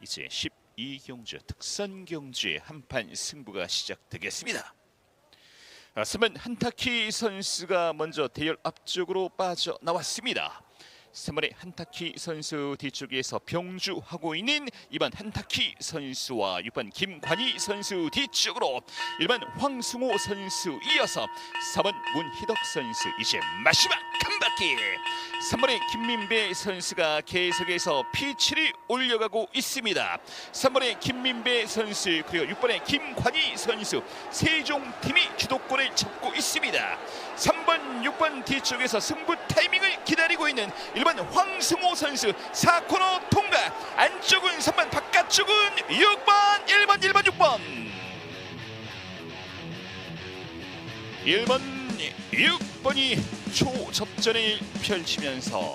이제 12경주 특선 경주의 한판 승부가 시작되겠습니다. 아, 스면 한타키 선수가 먼저 대열 앞쪽으로 빠져 나왔습니다. 3번의 한타키 선수 뒤쪽에서 병주하고 있는 2번 한타키 선수와 6번 김관희 선수 뒤쪽으로 1번 황승호 선수 이어서 4번 문희덕 선수 이제 마지막 한 바퀴 3번의 김민배 선수가 계속해서 피치를 올려가고 있습니다. 3번의 김민배 선수 그리고 6번의 김관희 선수 세종팀이 주도권을 잡고 있습니다. 3번, 6번 뒤쪽에서 승부 타이밍을 기다리고 있는 1번 황승호 선수 4코너 통과 안쪽은 3번 바깥쪽은 6번 1번 1번 6번 1번 6번이 초접전을 펼치면서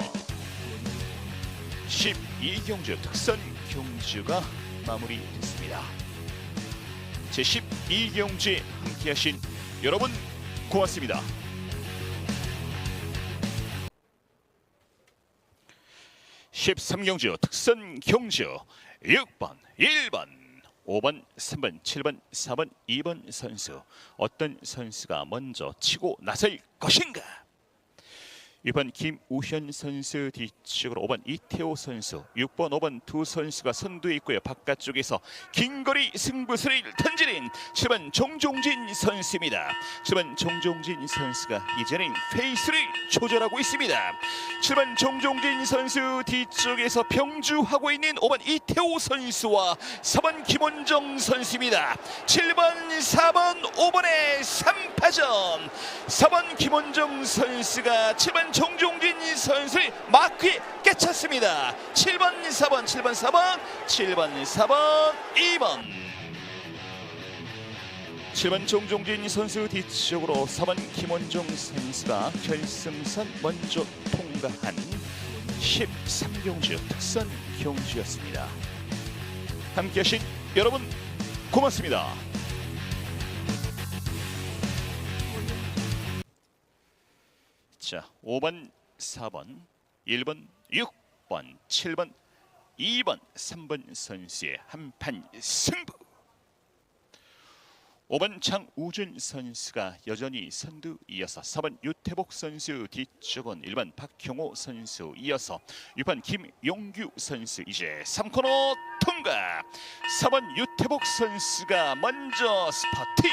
12경주 특선 경주가 마무리됐습니다. 제 12경주에 함께하신 여러분 고맙습니다. 13경주 특선 경주 6번, 1번, 5번, 3번, 7번, 4번, 2번 선수. 어떤 선수가 먼저 치고 나설 것인가? 6번 김우현 선수 뒤쪽으로 5번 이태호 선수 6번 5번 두 선수가 선두에 있고요 바깥쪽에서 긴거리 승부수를 던지는 7번 정종진 선수입니다. 7번 정종진 선수가 이제는 페이스를 조절하고 있습니다. 7번 정종진 선수 뒤쪽에서 병주하고 있는 5번 이태호 선수와 4번 김원정 선수입니다. 7번 4번 5번의 3파전 4번 김원정 선수가 7번 정종진 선수의 마크에 깨쳤습니다. 7번 4번 7번 4번 7번 4번 2번 7번 정종진 선수 뒤쪽으로 4번 김원종 선수가 결승선 먼저 통과한 13경주 특선 경주였습니다. 함께하신 여러분 고맙습니다. 자, 5번, 4번, 1번, 6번, 7번, 2번, 3번 선수의 한판 승부. 5번 장우준 선수가 여전히 선두 이어서 4번 유태복 선수 뒤쪽은 1번 박형호 선수 이어서 6번 김용규 선수. 이제 3코너 통과. 4번 유태복 선수가 먼저 스퍼트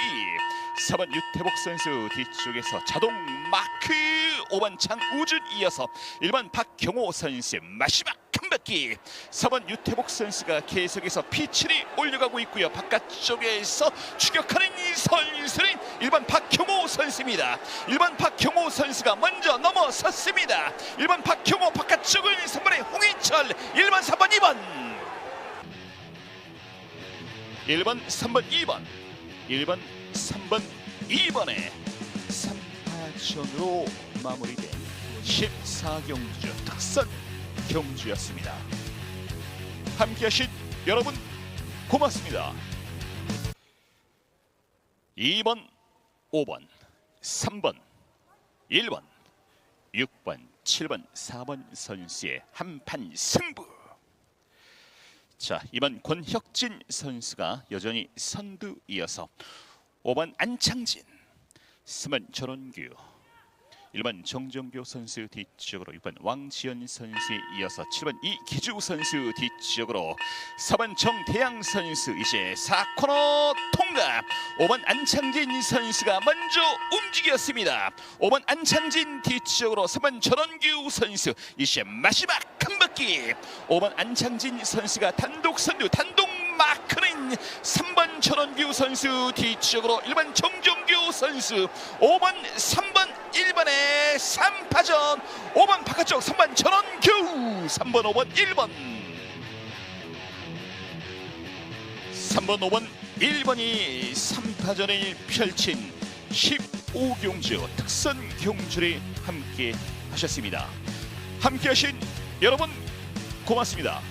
4번 유태복 선수 뒤쪽에서 자동 마크 5번 장우준 이어서 1번 박경호 선수의 마지막 한 바퀴. 4번 유태복 선수가 계속해서 피치를 올려가고 있고요. 바깥쪽에서 추격하는 이 선수는 1번 박경호 선수입니다. 1번 박경호 선수가 먼저 넘어섰습니다. 1번 박경호 바깥쪽은 3번의 홍인철 1번 3번 2번. 1번 3번 2번. 1번 3번 2번의 3파전으로 마무리된 14경주 특선 경주였습니다. 함께하신 여러분 고맙습니다. 2번, 5번, 3번, 1번, 6번, 7번, 4번 선수의 한판 승부. 자, 이번 권혁진 선수가 여전히 선두 이어서 5번 안창진, 3번 전원규, 1번 정정교 선수 뒤쪽으로 6번 왕지연 선수에 이어서 7번 이기주 선수 뒤쪽으로 4번 정대양 선수 이제 4코너 통과 5번 안창진 선수가 먼저 움직였습니다. 5번 안창진 뒤쪽으로 3번 전원규 선수 이제 마지막 한 바퀴. 5번 안창진 선수가 단독 선두 단독 마크는 3번 전원규 선수 뒤쪽으로 1번 정종규 선수 5번 3번 1번의 3파전 5번 바깥쪽 3번 전원규 3번 5번 1번. 3번 5번 1번이 3파전을 펼친 15경주 특선 경주를 함께 하셨습니다. 함께 하신 여러분 고맙습니다